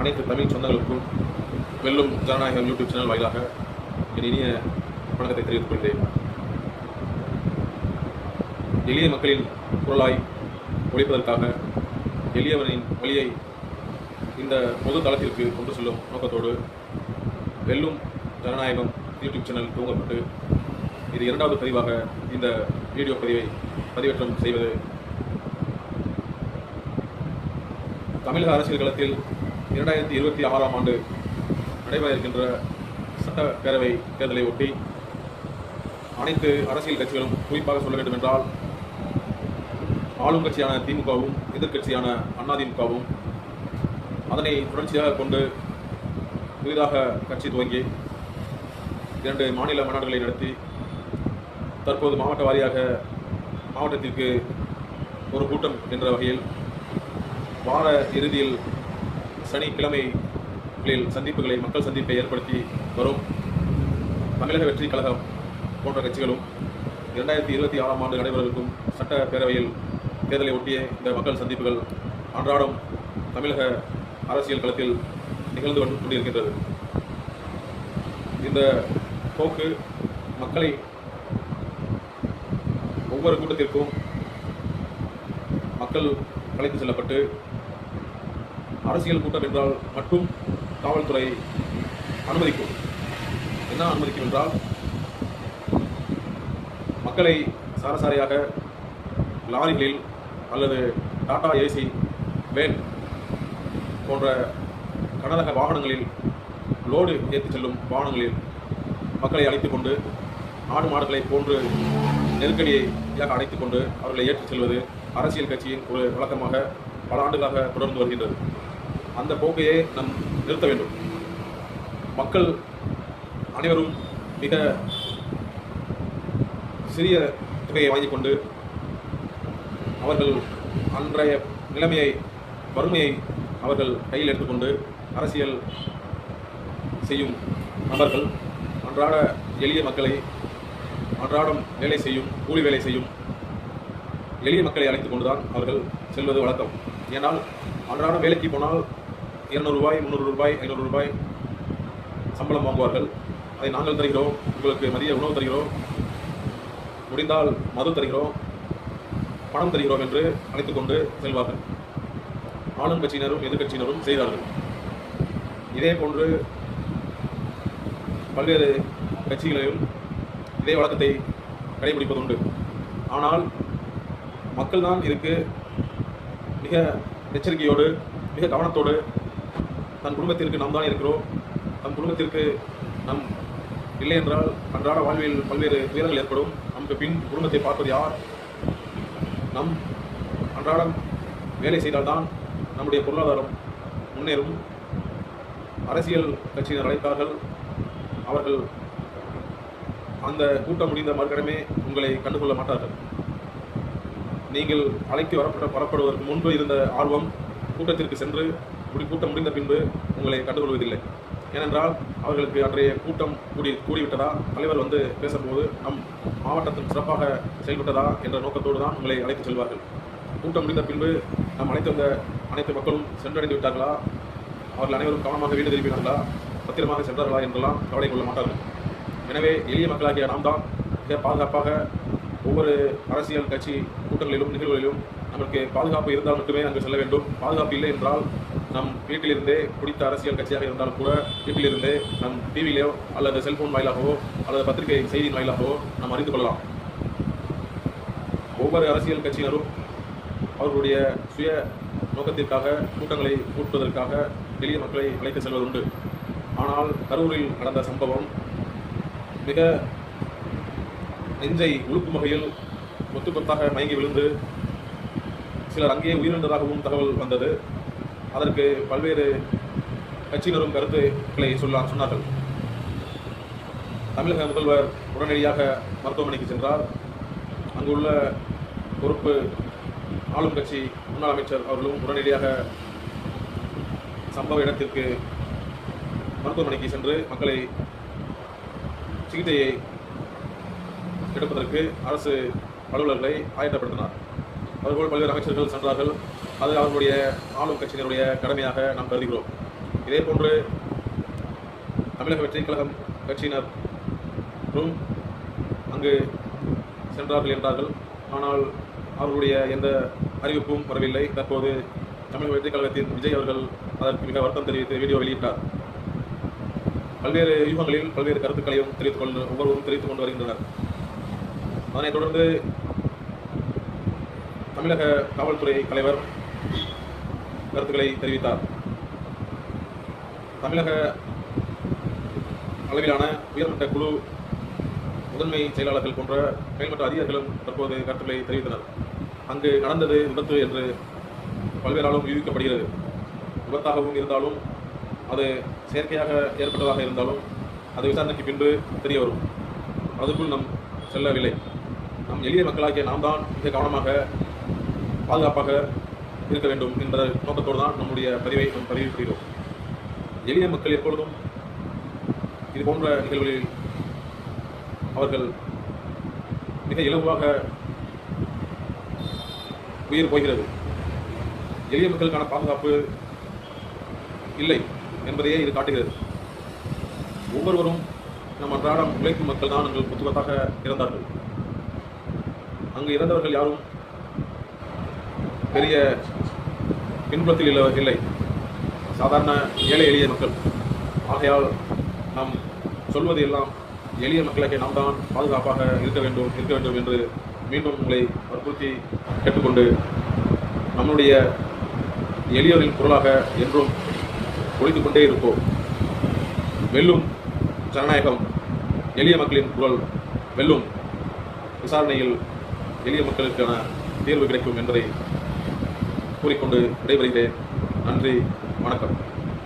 அனைத்து தமிழ் சொந்தங்களுக்கும் வெல்லும் ஜனநாயகம் யூடியூப் சேனல் வாயிலாக என் இனிய வணக்கத்தை தெரிவித்துக் கொள்கிறேன். எளிய மக்களின் குரலாய் ஒழிப்பதற்காக எளியவனின் வழியை இந்த பொது தளத்திற்கு கொண்டு செல்லும் நோக்கத்தோடு வெல்லும் ஜனநாயகம் யூடியூப் சேனல் துவங்கப்பட்டு இது இரண்டாவது பதிவாக இந்த வீடியோ பதிவை பதிவேற்றம் செய்வது. தமிழக அரசியல் களத்தில் இரண்டாயிரத்தி இருபத்தி ஆறாம் ஆண்டு நடைபெற இருக்கின்ற சட்டப்பேரவை தேர்தலை ஒட்டி அனைத்து அரசியல் கட்சிகளும் குறிப்பாக சொல்ல வேண்டும் என்றால் ஆளும் கட்சியான திமுகவும் எதிர்க்கட்சியான அதிமுகவும் அதனை தொடர்ச்சியாக கொண்டு புதிதாக கட்சி துவங்கி இரண்டு மாநில மாநாடுகளை நடத்தி தற்போது மாவட்ட வாரியாக மாவட்டத்திற்கு ஒரு கூட்டம் என்ற வகையில் வார இறுதியில் சனிக்கிழமைகளில் சந்திப்புகளை மக்கள் சந்திப்பை ஏற்படுத்தி வரும். தமிழக வெற்றி கழகம் போன்ற கட்சிகளும் இரண்டாயிரத்தி இருபத்தி ஆறாம் ஆண்டு நடைபெறவிருக்கும் சட்டப்பேரவையில் தேர்தலை ஒட்டிய இந்த மக்கள் சந்திப்புகள் அன்றாடம் தமிழக அரசியல் களத்தில் நிகழ்ந்து வந்து கொண்டிருக்கின்றது. இந்த போக்கு மக்களை ஒவ்வொரு கூட்டத்திற்கும் மக்கள் அழைத்து செல்லப்பட்டு அரசியல் கூட்டம் என்றால் மட்டும் காவல்துறை அனுமதிக்கும். என்ன அனுமதிக்கும் என்றால் மக்களை சாரசாரியாக லாரிகளில் அல்லது டாடா ஏசி வேன் போன்ற கனரக வாகனங்களில் லோடு ஏற்றி செல்லும் வாகனங்களில் மக்களை அழைத்து கொண்டு ஆடு மாடுகளை போன்று நெருக்கடியாக அழைத்துக் கொண்டு அவர்களை ஏற்றிச் செல்வது அரசியல் கட்சியின் ஒரு வழக்கமாக பல ஆண்டுகளாக தொடர்ந்து வருகின்றது. அந்த போக்கையே நாம் நிறுத்த வேண்டும். மக்கள் அனைவரும் மிக சிறிய தொகையை வாங்கிக் கொண்டு அவர்கள் அன்றைய நிலைமையை வறுமையை அவர்கள் கையில் எடுத்துக்கொண்டு அரசியல் செய்யும் நபர்கள் அன்றாட எளிய மக்களை அன்றாடம் வேலை செய்யும் கூலி வேலை செய்யும் எளிய மக்களை அழைத்து கொண்டுதான் அவர்கள் செல்வது வழக்கம். ஏனால் அன்றாடம் வேலைக்கு போனால் இரநூறுபாய் ரூபாய் முந்நூறு ரூபாய் ஐநூறு ரூபாய் சம்பளம் வாங்குவார்கள். அதை நாங்கள் தருகிறோம் உங்களுக்கு மதிய உணவு தருகிறோம் முடிந்தால் மது தருகிறோம் பணம் தருகிறோம் என்று அழைத்துக் கொண்டு செல்வார்கள். ஆளும் கட்சியினரும் எதிர்க்கட்சியினரும் செய்தார்கள். இதே போன்று பல்வேறு கட்சிகளையும் இதே வழக்கத்தை கடைபிடிப்பதுண்டு. ஆனால் மக்கள் தான் இதுக்கு மிக எச்சரிக்கையோடு மிக கவனத்தோடு தன் குடும்பத்திற்கு நாம் தான் இருக்கிறோம். நம் குடும்பத்திற்கு நம் இல்லை என்றால் அன்றாட வாழ்வில் பல்வேறு துயரங்கள் ஏற்படும். நமக்கு பின் குடும்பத்தை பார்ப்பது யார்? நம் அன்றாடம் வேலை செய்தால்தான் நம்முடைய பொருளாதாரம் முன்னேறும். அரசியல் கட்சியினர் அழைத்தார்கள். அவர்கள் அந்த கூட்டம் முடிந்த மறுக்கடமே உங்களை கண்டுகொள்ள மாட்டார்கள். நீங்கள் அழைத்து வரப்பட வரப்படுவதற்கு முன்பு இருந்த ஆர்வம் கூட்டத்திற்கு சென்று இப்படி கூட்டம் முடிந்த பின்பு உங்களை கண்டுகொள்வதில்லை. ஏனென்றால் அவர்களுக்கு அன்றைய கூட்டம் கூடி கூடிவிட்டதா? தலைவர் வந்து பேசும்போது நம் மாவட்டத்தில் சிறப்பாக செயல்பட்டதா? என்ற நோக்கத்தோடு தான் உங்களை அழைத்து செல்வார்கள். கூட்டம் முடிந்த பின்பு நாம் அனைத்து வந்த அனைத்து மக்களும் சென்றடைந்து விட்டார்களா? அவர்கள் அனைவரும் கவனமாக வீடு திரும்பினார்களா? பத்திரமாக சென்றார்களா என்றெல்லாம் கவலை கொள்ள மாட்டார்கள். எனவே எளிய மக்களாகிய நாம் தான் மிக பாதுகாப்பாக ஒவ்வொரு அரசியல் கட்சி கூட்டங்களிலும் நிகழ்வுகளிலும் நமக்கு பாதுகாப்பு இருந்தால் மட்டுமே அங்கு செல்ல வேண்டும். பாதுகாப்பு இல்லை என்றால் நம் வீட்டிலிருந்தே பிடித்த அரசியல் கட்சியாக இருந்தாலும் கூட வீட்டிலிருந்தே நம் டிவியிலோ அல்லது செல்போன் வாயிலாகவோ அல்லது பத்திரிகை செய்தியின் வாயிலாகவோ நாம் அறிந்து கொள்ளலாம். ஒவ்வொரு அரசியல் கட்சியினரும் அவர்களுடைய சுய நோக்கத்திற்காக கூட்டங்களை கூட்டுவதற்காக எளிய மக்களை அழைத்து செல்வதுண்டு. ஆனால் கரூரில் நடந்த சம்பவம் மிக நெஞ்சை உழுக்கும் வகையில் கொத்து கொத்தாக மயங்கி விழுந்து சிலர் அங்கேயே உயிரிழந்ததாகவும் தகவல் வந்தது. அதற்கு பல்வேறு கட்சியினரும் கருத்துக்களை சொல்ல சொன்னார்கள். தமிழக முதல்வர் உடனடியாக மருத்துவமனைக்கு சென்றார். அங்குள்ள பொறுப்பு ஆளும் கட்சி முன்னாள் அமைச்சர் அவர்களும் உடனடியாக சம்பவ இடத்திற்கு மருத்துவமனைக்கு சென்று மக்களை சிகிச்சையை எடுப்பதற்கு அரசு அலுவலர்களை ஆயத்தப்படுத்தினார். அதுபோல் பல்வேறு அமைச்சர்கள் சென்றார்கள். அது அவர்களுடைய ஆளும் கட்சியினருடைய கடமையாக நாம் கருதுகிறோம். இதே போன்று தமிழக வெற்றி கழகம் கட்சியினரும் அங்கு சென்றார்கள் என்றார்கள். ஆனால் அவர்களுடைய எந்த அறிவிப்பும் வரவில்லை. தற்போது தமிழக வெற்றி கழகத்தின் விஜய் அவர்கள் அதற்கு மிக வருத்தம் தெரிவித்து வீடியோ வெளியிட்டார். பல்வேறு யூகங்களில் பல்வேறு கருத்துக்களையும் தெரிவித்துக் கொண்டு ஒவ்வொருவரும் தெரிவித்துக் கொண்டு வருகின்றனர். அதனைத் தொடர்ந்து தமிழக காவல்துறை தலைவர் கருத்துக்களை தெரிவித்தார். தமிழக அளவிலான உயர்மட்ட குழு முதன்மை செயலாளர்கள் போன்ற மேல்மட்ட அதிகாரிகளும் தற்போது கருத்துக்களை தெரிவித்தனர். அங்கு நடந்தது விபத்து என்று பல்வேறாலும் யூகிக்கப்படுகிறது விபத்தாகவும் இருந்தாலும் அது செயற்கையாக ஏற்பட்டதாக இருந்தாலும் அது விசாரணைக்கு பின்பு தெரிய வரும் அதுக்குள் நம் செல்லவில்லை. நம் எளிய மக்களாகிய நாம் தான் மிக கவனமாக பாதுகாப்பாக இருக்க வேண்டும் என்ற நோக்கத்தோடு தான் நம்முடைய பதிவை நாம் பதிவிடுகிறோம் எளிய மக்கள் எப்பொழுதும் இது போன்ற நிகழ்வுகளில் அவர்கள் மிக இலகுவாக உயிர் போகிறது. எளிய மக்களுக்கான பாதுகாப்பு இல்லை என்பதையே இது காட்டுகிறது. ஒவ்வொருவரும் நம் அன்றாடம் உழைக்கும் மக்கள் தான் அங்கு புத்துவத்தாக இறந்தார்கள். அங்கு இறந்தவர்கள் யாரும் பெரிய பின்புலத்தில் இல்ல- இல்லை. சாதாரண ஏழை எளிய மக்கள். ஆகையால் நாம் சொல்வது எல்லாம் எளிய மக்களுக்கு நாம் தான் பாதுகாப்பாக இருக்க வேண்டும் இருக்க வேண்டும் என்று மீண்டும் உங்களை வற்புறுத்தி கேட்டுக்கொண்டு நம்முடைய எளியோரின் குரலாக என்றும் ஒழித்து கொண்டே இருப்போம். வெல்லும் ஜனநாயகம் எளிய மக்களின் குரல் வெல்லும் விசாரணையில் எளிய மக்களுக்கான தீர்வு கிடைக்கும் என்பதை கூறிக்கொண்டு விடைபெறுகிறேன். நன்றி வணக்கம்.